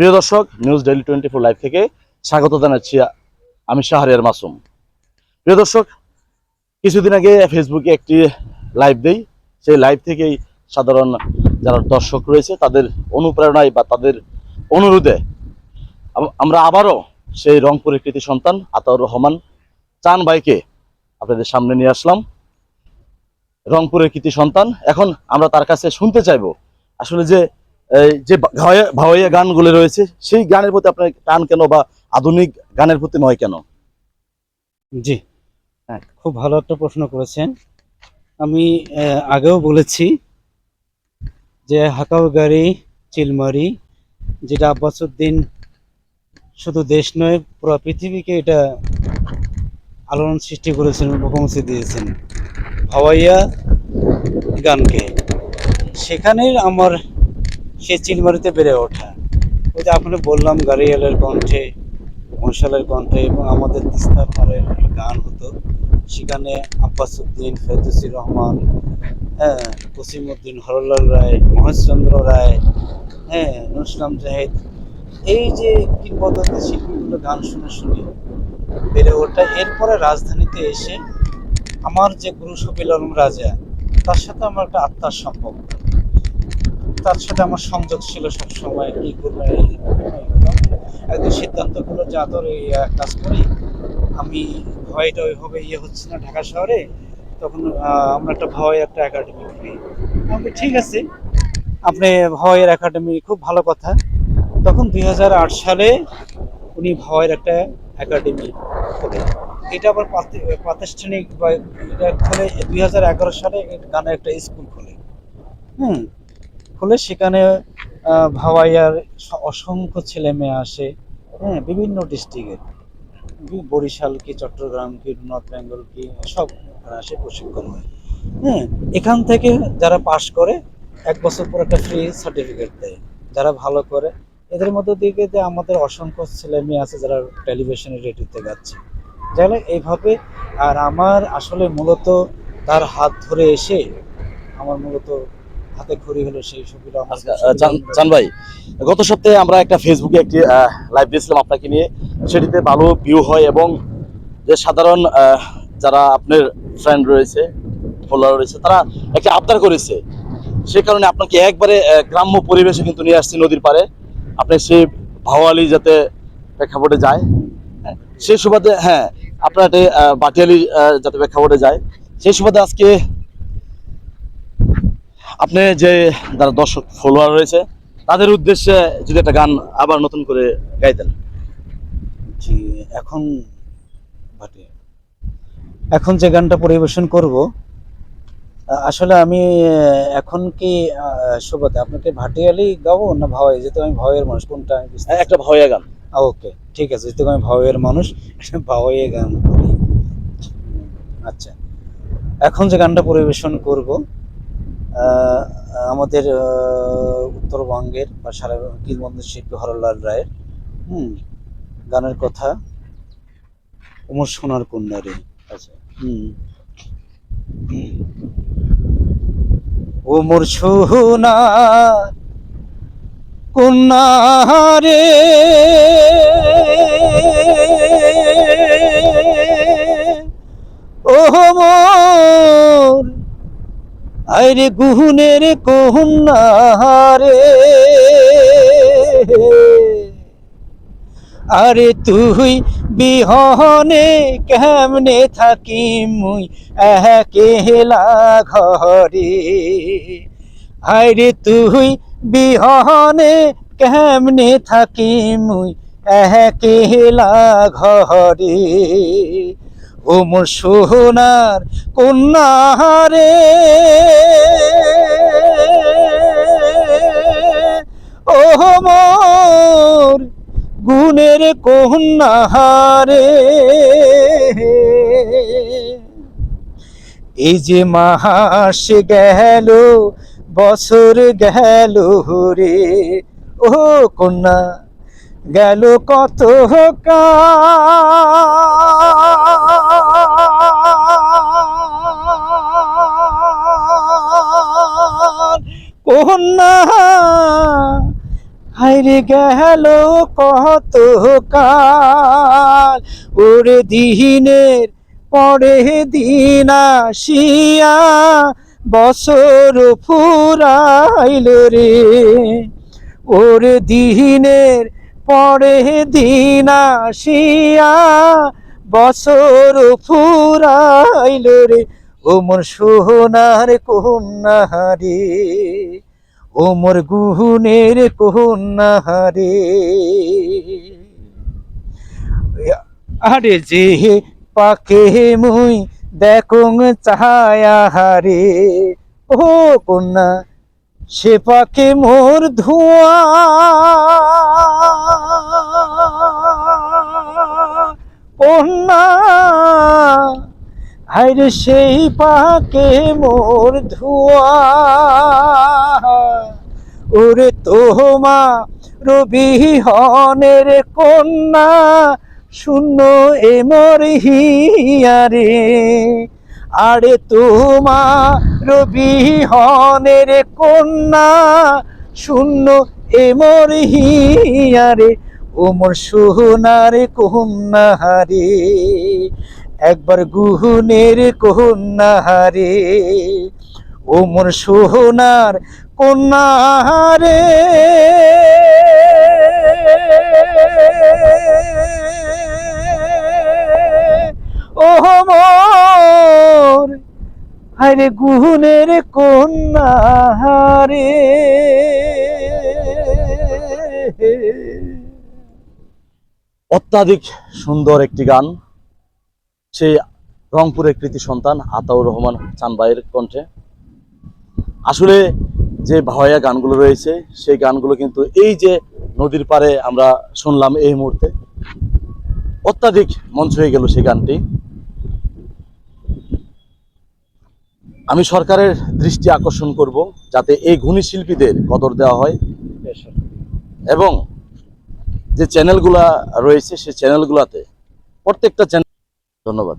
প্রিয় দর্শক news daily twenty four live থেকে স্বাগত জানাচ্ছি আমি শাহরিয়ার মাসুম। প্রিয় দর্শক, কিছুদিন আগে ফেসবুকে একটি লাইভ দেই। সেই লাইভ থেকেই সাধারণ যারা দর্শক রয়েছে, তাদের অনুপ্রেরণায় বা তাদের অনুরোধে আমরা আবারও সেই রংপুরের কৃতি সন্তান, আতাউর রহমান চান ভাইকে আপনাদের সামনে নিয়ে আসলাম। রংপুরের কৃতি সন্তান। এখন আমরা তার কাছে শুনতে চাইব। আসলে যে যে ভাওয়াইয়া- ভাওয়াইয়া গানগুলো রয়েছে সেই গানের প্রতি আপনার টান কেন বা আধুনিক গানের প্রতি নয় কেন? জি। হ্যাঁ। খুব ভালো একটা প্রশ্ন করেছেন। আমি আগেও বলেছি যে হাকাও গাড়ি চিলমারি যেটা আব্বাসুদ্দিন শুধু দেশ নয় পুরো পৃথিবীকে এটা আলোড়ন সৃষ্টি করেছেন মুখোমুখি দিয়েছেন। হাওয়াইয়া গানকে। সেখানে আমার সে চিলমারিতে বেড়ে ওঠা। ওই যে আপনি বললাম, গাড়িয়ালের কণ্ঠে, মশালের কণ্ঠে এবং আমাদের তিস্তা পাড়ের গান হতো। সেখানে আব্বাস উদ্দিন রহমান হ্যাঁ কসিমউদ্দিন, হরলাল রায়, মহেশচন্দ্র রায় হ্যাঁ নুসলাম জাহেদ। এই যে কিংবদন্তি শিল্পীগুলো গান শুনে শুনে বেড়ে ওঠা, এরপরে রাজধানীতে এসে আমার যে গুরু আলম রাজা, তার সাথে আমার একটা আত্মার সম্পর্ক। তার সাথে আমার সংযোগ ছিল সবসময় কি করব এই একদিন সিদ্ধান্ত করল যে এই কাজ করি। আমি ভয়টা ওইভাবে ইয়ে হচ্ছে না ঢাকা শহরে। তখন আমরা একটা ভয়, একটা একাডেমি খুলি আমি ঠিক আছে। আপনি ভয়ের একাডেমি খুব ভালো কথা। তখন দুই হাজার আট সালে উনি ভয়ের একটা একাডেমি খোলে এটা আবার প্রাতি- প্রাতিষ্ঠানিক বা এটা খোলে দুই সালে গানের একটা স্কুল খোলে। হুম? খোলে সেখানে ভাওয়াইয়ার অসংখ্য ছেলে মেয়ে আসে হ্যাঁ বিভিন্ন ডিস্ট্রিক্টের বরিশাল কি, চট্টগ্রাম কি, নর্থ বেঙ্গল কি, সব আসে প্রশিক্ষণ হয় হ্যাঁ এখান থেকে যারা পাশ করে, এক বছর পর একটা ফ্রি সার্টিফিকেট দেয়। যারা ভালো করে, এদের মধ্যে দিকে যে আমাদের অসংখ্য ছেলে মেয়ে আছে যারা টেলিভিশনে রেডিওতে গাচ্ছে। যারা এইভাবে আর আমার আসলে মূলত তার হাত ধরে এসে, আমার মূলত হাতে খড়ি হলো সেই ছবিটা চান- চান ভাই গত সপ্তাহে আমরা একটা ফেসবুকে একটি লাইভ দিয়েছিলাম আপনাকে নিয়ে। সেটিতে ভালো ভিউ হয় এবং যে সাধারণ যারা আপনার ফ্রেন্ড রয়েছে ফলোয়ার রয়েছে তারা একটা আবদার করেছে। সে কারণে আপনাকে একবারে গ্রাম্য পরিবেশে কিন্তু নিয়ে আসছি নদীর পারে আপনি সেই ভাওয়ালি যাতে প্রেক্ষাপটে যায়। হ্যাঁ, সেই সুবাদে হ্যাঁ আপনার বাটিয়ালি যাতে প্রেক্ষাপটে যায়। সেই সুবাদে আজকে আপনি যে যারা দর্শক ফলোয়ার রয়েছে তাদের উদ্দেশ্যে যদি একটা গান আবার নতুন করে গাইতেন। জি এখন এখন যে গানটা পরিবেশন করব আসলে আমি এখন কি সুবাদে আপনাকে ভাটিয়ালি গাবো না ভাওয়াই? যেহেতু আমি ভাওয়ের মানুষ কোনটা আমি হ্যাঁ, একটা ভয়া গান। ওকে ঠিক আছে যেহেতু আমি ভাওয়ের মানুষ ভাওয়াইয়ে গান করি। আচ্ছা এখন যে গানটা পরিবেশন করব আমাদের উত্তরবঙ্গের বা সারা কিংবদন্তি শিল্পী হরলাল রায়ের, হুম, গানের কথা ওমর সোনার কন্যারে আচ্ছা হুম ওমর সোনার কন্যারে ও মোর আইরে গুহনের কন্যারে আরে তুই বিহনে কেমনে থাকি মুই? একেলা ঘরে। আরে তুই বিহনে কেমনে থাকি মুই? একেলা ঘরে। ও মোর সোনার কন্যারে ও মোর গুণের কন্যারে এই যে মাস গেল, বছর গেল রে ও কন্যা, গেল কত কাল কন্যা। হাইরে গেল কত কাল ওরে দিনের পরে দিন আসিয়া বছর ফুরাইল রে। ওরে দিনের পরে দিন আসিয়া বছর ফুরাইল রে। ও মোর সোনার কন্যারে ও মোর গুহনের কন্যারে আরে যে পাকে মুই দেখুং চাহারে ও কন্যা, সে পাকে মোর ধোঁয়া। কন্যা হাইরে সেই পাকে মোর ধোঁয়া। ওরে তোমা রবি হনের কন্যা, শূন্য এ মোর হিয়ারে। আরে তোমা রবি হনের কন্যা, শূন্য এ মোর হিয়ারে। ও মোর সোনার কন্যাহারে একবার গুহনের কন্যাহারে ও মোর সোনার কন্যাহারে। ও গুহনের কন্যাহারে। অত্যাধিক সুন্দর একটি গান। সে রংপুরের কৃতি সন্তান আতাউর রহমান চান ভাইয়ের কণ্ঠে। আসলে যে ভাওয়াইয়া গানগুলো রয়েছে সেই গানগুলো কিন্তু এই যে নদীর পাড়ে আমরা শুনলাম এই মুহূর্তে অত্যাধিক মঞ্চ হয়ে গেল সেই গানটি। আমি সরকারের দৃষ্টি আকর্ষণ করব যাতে এই গুণী শিল্পীদের কদর দেওয়া হয়। এবং যে চ্যানেলগুলা রয়েছে সেই চ্যানেলগুলোতে প্রত্যেকটা চ্যানেল ধন্যবাদ।